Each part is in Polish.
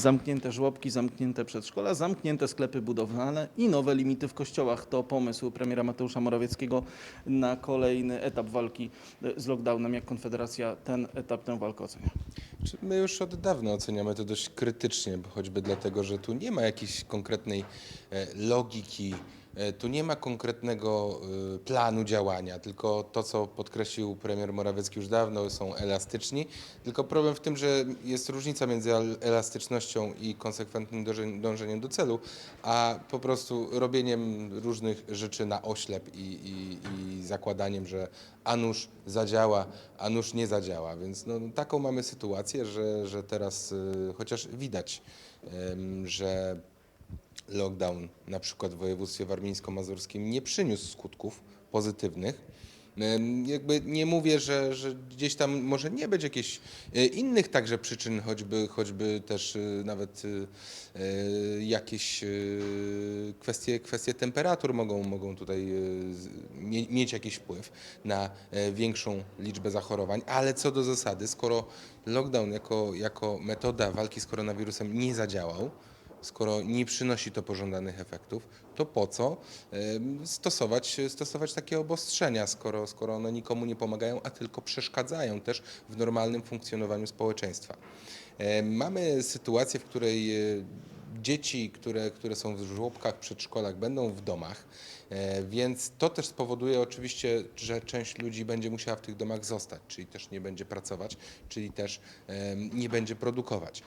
Zamknięte żłobki, zamknięte przedszkola, zamknięte sklepy budowlane i nowe limity w kościołach. To pomysł premiera Mateusza Morawieckiego na kolejny etap walki z lockdownem. Jak Konfederacja ten etap, tę walkę ocenia? My już od dawna oceniamy to dość krytycznie, choćby dlatego, że tu nie ma jakiejś konkretnej e, logiki, e, tu nie ma konkretnego e, planu działania, tylko to, co podkreślił premier Morawiecki już dawno, są elastyczni. Tylko problem w tym, że jest różnica między el- elastycznością i konsekwentnym dąże- dążeniem do celu, a po prostu robieniem różnych rzeczy na oślep i, i, i zakładaniem, że a nuż zadziała, a nuż nie zadziała. Więc no, taką mamy sytuację, że, że teraz y, chociaż widać, że lockdown na przykład w województwie warmińsko-mazurskim nie przyniósł skutków pozytywnych. Jakby nie mówię, że, że gdzieś tam może nie być jakichś e, innych także przyczyn, choćby, choćby też e, nawet e, jakieś kwestie, kwestie temperatur mogą, mogą tutaj mieć jakiś wpływ na większą liczbę zachorowań, ale co do zasady, skoro lockdown jako, jako metoda walki z koronawirusem nie zadziałał, skoro nie przynosi to pożądanych efektów, to po co stosować, stosować takie obostrzenia, skoro, skoro one nikomu nie pomagają, a tylko przeszkadzają też w normalnym funkcjonowaniu społeczeństwa. Mamy sytuację, w której e, dzieci, które, które są w żłobkach, przedszkolach, będą w domach, e, więc to też spowoduje oczywiście, że część ludzi będzie musiała w tych domach zostać, czyli też nie będzie pracować, czyli też nie będzie produkować.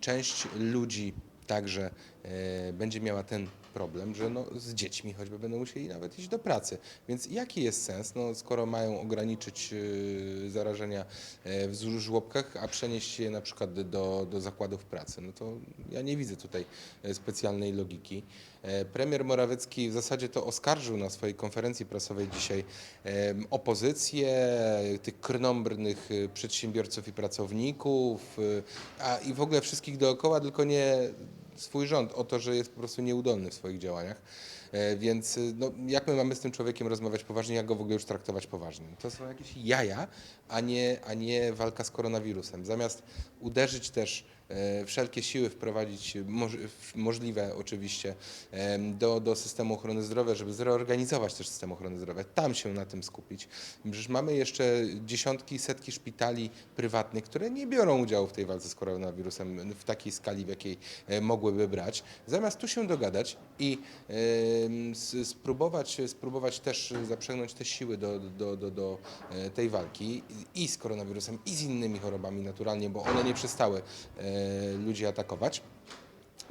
Część ludzi także e, będzie miała ten problem, że no, z dziećmi choćby będą musieli nawet iść do pracy. Więc jaki jest sens, no, skoro mają ograniczyć e, zarażenia e, w żłobkach, a przenieść je na przykład do, do zakładów pracy? No to ja nie widzę tutaj specjalnej logiki. Premier Morawiecki w zasadzie to oskarżył na swojej konferencji prasowej dzisiaj opozycję, tych krnąbrnych przedsiębiorców i pracowników, a i w ogóle wszystkich dookoła, tylko nie swój rząd o to, że jest po prostu nieudolny w swoich działaniach. E, Więc y, no, jak my mamy z tym człowiekiem rozmawiać poważnie, jak go w ogóle już traktować poważnie? To są jakieś jaja, a nie, a nie walka z koronawirusem. Zamiast uderzyć też e, wszelkie siły wprowadzić, w- możliwe oczywiście, em, do, do systemu ochrony zdrowia, żeby zreorganizować też system ochrony zdrowia, tam się na tym skupić. Przecież mamy jeszcze dziesiątki, setki szpitali prywatnych, które nie biorą udziału w tej walce z koronawirusem w takiej skali, w jakiej e, mogłyby brać. Zamiast tu się dogadać i spróbować, spróbować też zaprzęgnąć te siły do, do, do, do e, tej walki i z koronawirusem, i z innymi chorobami naturalnie, bo one nie przestały e, ludzi atakować.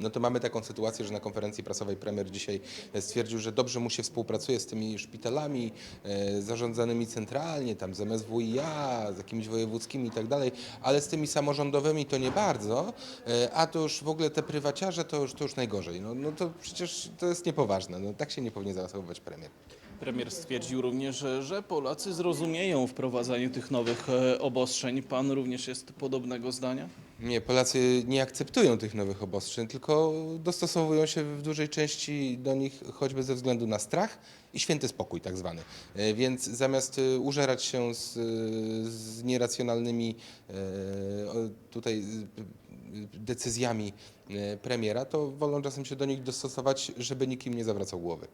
No to mamy taką sytuację, że na konferencji prasowej premier dzisiaj e, stwierdził, że dobrze mu się współpracuje z tymi szpitalami e, zarządzanymi centralnie, tam z MSWiA, z jakimiś wojewódzkimi i tak dalej, ale z tymi samorządowymi to nie bardzo, e, a to już w ogóle te prywaciarze to już, to już najgorzej. No, no to przecież to jest niepoważne, no tak się nie powinien zachowywać premier. Premier stwierdził również, że, Polacy zrozumieją wprowadzanie tych nowych e, obostrzeń. Pan również jest podobnego zdania? Nie, Polacy nie akceptują tych nowych obostrzeń, tylko dostosowują się w dużej części do nich choćby ze względu na strach i święty spokój tak zwany. E, Więc zamiast e, użerać się z, e, z nieracjonalnymi tutaj decyzjami premiera, to wolą czasem się do nich dostosować, żeby nikim nie zawracał głowy.